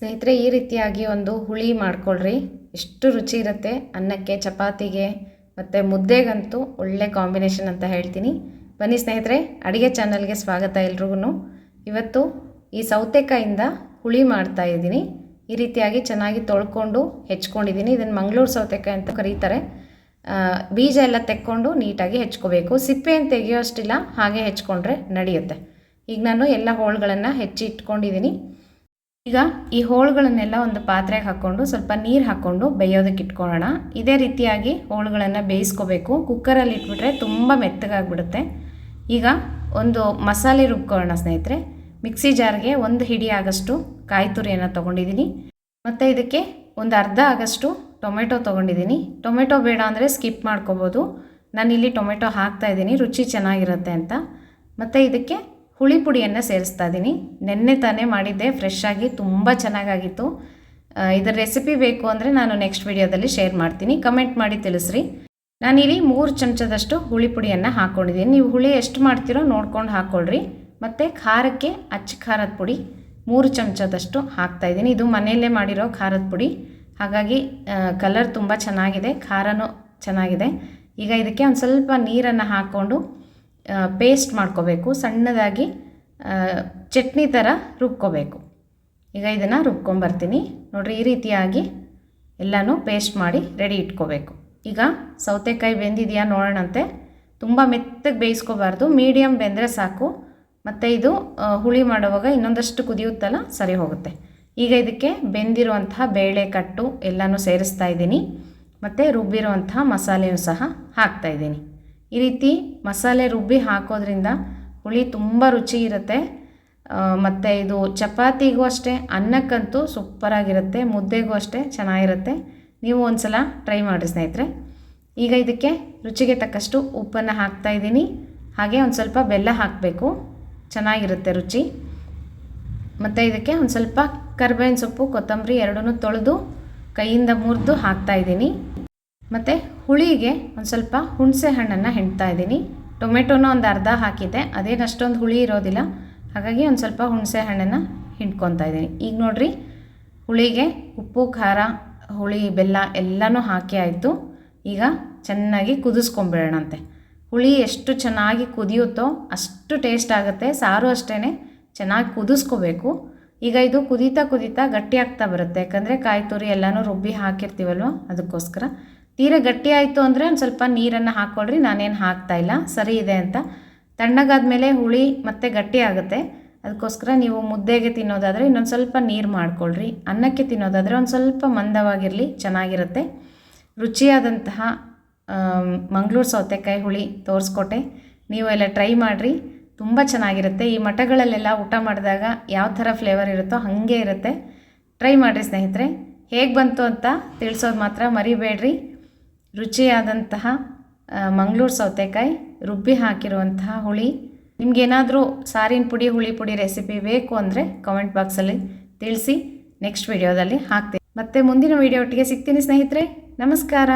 ಸ್ನೇಹಿತರೆ, ಈ ರೀತಿಯಾಗಿ ಒಂದು ಹುಳಿ ಮಾಡ್ಕೊಳ್ರಿ. ಎಷ್ಟು ರುಚಿ ಇರುತ್ತೆ ಅನ್ನಕ್ಕೆ, ಚಪಾತಿಗೆ ಮತ್ತು ಮುದ್ದೆಗಂತೂ ಒಳ್ಳೆ ಕಾಂಬಿನೇಷನ್ ಅಂತ ಹೇಳ್ತೀನಿ. ಬನ್ನಿ ಸ್ನೇಹಿತರೆ, ಅಡುಗೆ ಚಾನಲ್ಗೆ ಸ್ವಾಗತ ಎಲ್ರಿಗೂ ಇವತ್ತು ಈ ಸೌತೆಕಾಯಿಂದ ಹುಳಿ ಮಾಡ್ತಾ ಇದ್ದೀನಿ. ಈ ರೀತಿಯಾಗಿ ಚೆನ್ನಾಗಿ ತೊಳ್ಕೊಂಡು ಹೆಚ್ಕೊಂಡಿದ್ದೀನಿ. ಇದನ್ನು ಮಂಗಳೂರು ಸೌತೆಕಾಯಿ ಅಂತ ಕರೀತಾರೆ. ಬೀಜ ಎಲ್ಲ ತೆಕ್ಕೊಂಡು ನೀಟಾಗಿ ಹೆಚ್ಕೋಬೇಕು. ಸಿಪ್ಪೆಯನ್ನು ತೆಗೆಯೋ ತೆಗೆಯೋಷ್ಟಿಲ್ಲ, ಹಾಗೆ ಹೆಚ್ಕೊಂಡ್ರೆ ನಡೆಯುತ್ತೆ. ಈಗ ನಾನು ಎಲ್ಲ ಹೋಳುಗಳನ್ನು ಹೆಚ್ಚಿ ಇಟ್ಕೊಂಡಿದ್ದೀನಿ ಈಗ ಈ ಹೋಳುಗಳನ್ನೆಲ್ಲ ಒಂದು ಪಾತ್ರೆಗೆ ಹಾಕ್ಕೊಂಡು ಸ್ವಲ್ಪ ನೀರು ಹಾಕ್ಕೊಂಡು ಬೇಯೋದಕ್ಕೆ ಇಟ್ಕೊಳ್ಳೋಣ. ಇದೇ ರೀತಿಯಾಗಿ ಹೋಳುಗಳನ್ನು ಬೇಯಿಸ್ಕೋಬೇಕು. ಕುಕ್ಕರಲ್ಲಿ ಇಟ್ಬಿಟ್ರೆ ತುಂಬ ಮೆತ್ತಗಾಗ್ಬಿಡುತ್ತೆ. ಈಗ ಒಂದು ಮಸಾಲೆ ರುಬ್ಕೊಳ್ಳೋಣ ಸ್ನೇಹಿತರೆ. ಮಿಕ್ಸಿ ಜಾರ್ಗೆ ಒಂದು ಹಿಡಿ ಆಗಷ್ಟು ಕಾಯಿ ತುರಿಯನ್ನು ತೊಗೊಂಡಿದ್ದೀನಿ. ಮತ್ತು ಇದಕ್ಕೆ ಒಂದು ಅರ್ಧ ಆಗಷ್ಟು ಟೊಮೆಟೊ ತೊಗೊಂಡಿದ್ದೀನಿ. ಟೊಮೆಟೊ ಬೇಡ ಅಂದರೆ ಸ್ಕಿಪ್ ಮಾಡ್ಕೋಬೋದು. ನಾನಿಲ್ಲಿ ಟೊಮೆಟೊ ಹಾಕ್ತಾ ಇದ್ದೀನಿ. ರುಚಿ ಚೆನ್ನಾಗಿರುತ್ತೆ ಅಂತ. ಮತ್ತು ಇದಕ್ಕೆ ಹುಳಿ ಪುಡಿಯನ್ನು ಸೇರಿಸ್ತಾ ಇದ್ದೀನಿ ನೆನ್ನೆ ತಾನೇ ಮಾಡಿದ್ದೆ ಫ್ರೆಶ್ ಆಗಿ ತುಂಬ ಚೆನ್ನಾಗಾಗಿತ್ತು. ಇದರ ರೆಸಿಪಿ ಬೇಕು ಅಂದರೆ ನಾನು ನೆಕ್ಸ್ಟ್ ವಿಡಿಯೋದಲ್ಲಿ ಶೇರ್ ಮಾಡ್ತೀನಿ. ಕಮೆಂಟ್ ಮಾಡಿ ತಿಳಿಸ್ರಿ. ನಾನಿಲ್ಲಿ ಮೂರು ಚಮಚದಷ್ಟು ಹುಳಿ ಪುಡಿಯನ್ನು ಹಾಕ್ಕೊಂಡಿದ್ದೀನಿ ನೀವು ಹುಳಿ ಎಷ್ಟು ಮಾಡ್ತೀರೋ ನೋಡ್ಕೊಂಡು ಹಾಕ್ಕೊಳ್ರಿ ಮತ್ತು ಖಾರಕ್ಕೆ ಅಚ್ಚ ಖಾರದ ಪುಡಿ ಮೂರು ಚಮಚದಷ್ಟು ಹಾಕ್ತಾಯಿದ್ದೀನಿ ಇದು ಮನೆಯಲ್ಲೇ ಮಾಡಿರೋ ಖಾರದ ಪುಡಿ. ಹಾಗಾಗಿ ಕಲರ್ ತುಂಬ ಚೆನ್ನಾಗಿದೆ, ಖಾರನೂ ಚೆನ್ನಾಗಿದೆ. ಈಗ ಇದಕ್ಕೆ ಒಂದು ಸ್ವಲ್ಪ ನೀರನ್ನು ಹಾಕ್ಕೊಂಡು ಪೇಸ್ಟ್ ಮಾಡ್ಕೋಬೇಕು, ಸಣ್ಣದಾಗಿ ಚಟ್ನಿ ಥರ ರುಬ್ಕೋಬೇಕು. ಈಗ ಇದನ್ನು ರುಬ್ಕೊಂಬರ್ತೀನಿ. ನೋಡಿರಿ, ಈ ರೀತಿಯಾಗಿ ಎಲ್ಲನೂ ಪೇಸ್ಟ್ ಮಾಡಿ ರೆಡಿ ಇಟ್ಕೋಬೇಕು. ಈಗ ಸೌತೆಕಾಯಿ ಬೆಂದಿದೆಯಾ ನೋಡೋಣಂತೆ. ತುಂಬ ಮೆತ್ತಗೆ ಬೇಯಿಸ್ಕೋಬಾರ್ದು ಮೀಡಿಯಮ್ ಬೆಂದರೆ ಸಾಕು. ಮತ್ತು ಇದು ಹುಳಿ ಮಾಡುವಾಗ ಇನ್ನೊಂದಷ್ಟು ಕುದಿಯುತ್ತಲ್ಲ ಸರಿ ಹೋಗುತ್ತೆ. ಈಗ ಇದಕ್ಕೆ ಬೆಂದಿರುವಂತಹ ಬೇಳೆ ಕಟ್ಟು ಎಲ್ಲನೂ ಸೇರಿಸ್ತಾ ಇದ್ದೀನಿ. ಮತ್ತು ರುಬ್ಬಿರುವಂತಹ ಮಸಾಲೆಯೂ ಸಹ ಹಾಕ್ತಾ ಇದ್ದೀನಿ. ಈ ರೀತಿ ಮಸಾಲೆ ರುಬ್ಬಿ ಹಾಕೋದ್ರಿಂದ ಹುಳಿ ತುಂಬ ರುಚಿ ಇರುತ್ತೆ. ಮತ್ತು ಇದು ಚಪಾತಿಗೂ ಅಷ್ಟೇ, ಅನ್ನಕ್ಕಂತೂ ಸೂಪರಾಗಿರುತ್ತೆ, ಮುದ್ದೆಗೂ ಅಷ್ಟೇ ಚೆನ್ನಾಗಿರುತ್ತೆ. ನೀವು ಒಂದು ಸಲ ಟ್ರೈ ಮಾಡಿ ಸ್ನೇಹಿತರೆ. ಈಗ ಇದಕ್ಕೆ ರುಚಿಗೆ ತಕ್ಕಷ್ಟು ಉಪ್ಪನ್ನು ಹಾಕ್ತಾ ಇದ್ದೀನಿ. ಹಾಗೆ ಒಂದು ಸ್ವಲ್ಪ ಬೆಲ್ಲ ಹಾಕಬೇಕು. ಚೆನ್ನಾಗಿರುತ್ತೆ ರುಚಿ. ಮತ್ತು ಇದಕ್ಕೆ ಒಂದು ಸ್ವಲ್ಪ ಕರ್ಬೇವಿನ ಸೊಪ್ಪು, ಕೊತ್ತಂಬರಿ ಎರಡನ್ನೂ ತೊಳೆದು ಕೈಯಿಂದ ಮುರಿದು ಹಾಕ್ತಾ ಇದ್ದೀನಿ. ಮತ್ತು ಹುಳಿಗೆ ಒಂದು ಸ್ವಲ್ಪ ಹುಣಸೆ ಹಣ್ಣನ್ನು ಹೆಣ್ತಾ ಇದ್ದೀನಿ. ಟೊಮೆಟೊನ ಒಂದು ಅರ್ಧ ಹಾಕಿದ್ದೆ. ಅದೇನು ಅಷ್ಟೊಂದು ಹುಳಿ ಇರೋದಿಲ್ಲ. ಹಾಗಾಗಿ ಒಂದು ಸ್ವಲ್ಪ ಹುಣಸೆ ಹಣ್ಣನ್ನು ಹಿಂಡ್ಕೊತಾ ಇದ್ದೀನಿ. ಈಗ ನೋಡಿರಿ, ಹುಳಿಗೆ ಉಪ್ಪು, ಖಾರ, ಹುಳಿ, ಬೆಲ್ಲ ಎಲ್ಲನೂ ಹಾಕಿ ಆಯಿತು. ಈಗ ಚೆನ್ನಾಗಿ ಕುದಿಸ್ಕೊಂಬಿಡೋಣಂತೆ. ಹುಳಿ ಎಷ್ಟು ಚೆನ್ನಾಗಿ ಕುದಿಯುತ್ತೋ ಅಷ್ಟು ಟೇಸ್ಟ್ ಆಗುತ್ತೆ. ಸಾರು ಅಷ್ಟೇ ಚೆನ್ನಾಗಿ ಕುದಿಸ್ಕೋಬೇಕು. ಈಗ ಇದು ಕುದೀತಾ ಕುದೀತಾ ಗಟ್ಟಿಯಾಗ್ತಾ ಬರುತ್ತೆ. ಯಾಕಂದರೆ ಕಾಯಿ ತುರಿ ಎಲ್ಲನೂ ರುಬ್ಬಿ ಹಾಕಿರ್ತೀವಲ್ವ? ಅದಕ್ಕೋಸ್ಕರ. ತೀರ ಗಟ್ಟಿ ಆಯಿತು ಅಂದರೆ ಒಂದು ಸ್ವಲ್ಪ ನೀರನ್ನು ಹಾಕ್ಕೊಳ್ರಿ ನಾನೇನು ಹಾಕ್ತಾ ಇಲ್ಲ. ಸರಿ ಇದೆ ಅಂತ. ತಣ್ಣಗಾದ್ಮೇಲೆ ಹುಳಿ ಮತ್ತೆ ಗಟ್ಟಿ ಆಗುತ್ತೆ. ಅದಕ್ಕೋಸ್ಕರ ನೀವು ಮುದ್ದೆಗೆ ತಿನ್ನೋದಾದರೆ ಇನ್ನೊಂದು ಸ್ವಲ್ಪ ನೀರು ಮಾಡ್ಕೊಳ್ರಿ. ಅನ್ನಕ್ಕೆ ತಿನ್ನೋದಾದರೆ ಒಂದು ಸ್ವಲ್ಪ ಮಂದವಾಗಿರಲಿ, ಚೆನ್ನಾಗಿರುತ್ತೆ. ರುಚಿಯಾದಂತಹ ಮಂಗಳೂರು ಸೌತೆಕಾಯಿ ಹುಳಿ ತೋರಿಸ್ಕೊಟ್ಟೆ. ನೀವು ಎಲ್ಲ ಟ್ರೈ ಮಾಡಿರಿ. ತುಂಬ ಚೆನ್ನಾಗಿರುತ್ತೆ. ಈ ಮಠಗಳಲ್ಲೆಲ್ಲ ಊಟ ಮಾಡಿದಾಗ ಯಾವ ಥರ ಫ್ಲೇವರ್ ಇರುತ್ತೋ ಹಾಗೆ ಇರುತ್ತೆ. ಟ್ರೈ ಮಾಡಿರಿ ಸ್ನೇಹಿತರೆ. ಹೇಗೆ ಬಂತು ಅಂತ ತಿಳಿಸೋದು ಮಾತ್ರ ಮರಿಬೇಡ್ರಿ. ರುಚಿಯಾದಂತಹ ಮಂಗಳೂರು ಸೌತೆಕಾಯಿ ರುಬ್ಬಿ ಹಾಕಿರುವಂತಹ ಹುಳಿ. ನಿಮಗೇನಾದರೂ ಸಾರಿನ ಪುಡಿ, ಹುಳಿ ಪುಡಿ ರೆಸಿಪಿ ಬೇಕು ಅಂದರೆ ಕಮೆಂಟ್ ಬಾಕ್ಸಲ್ಲಿ ತಿಳಿಸಿ ನೆಕ್ಸ್ಟ್ ವಿಡಿಯೋದಲ್ಲಿ ಹಾಕ್ತೀನಿ. ಮತ್ತೆ ಮುಂದಿನ ವಿಡಿಯೋ ಒಟ್ಟಿಗೆ ಸಿಗ್ತೀನಿ ಸ್ನೇಹಿತರೆ. ನಮಸ್ಕಾರ.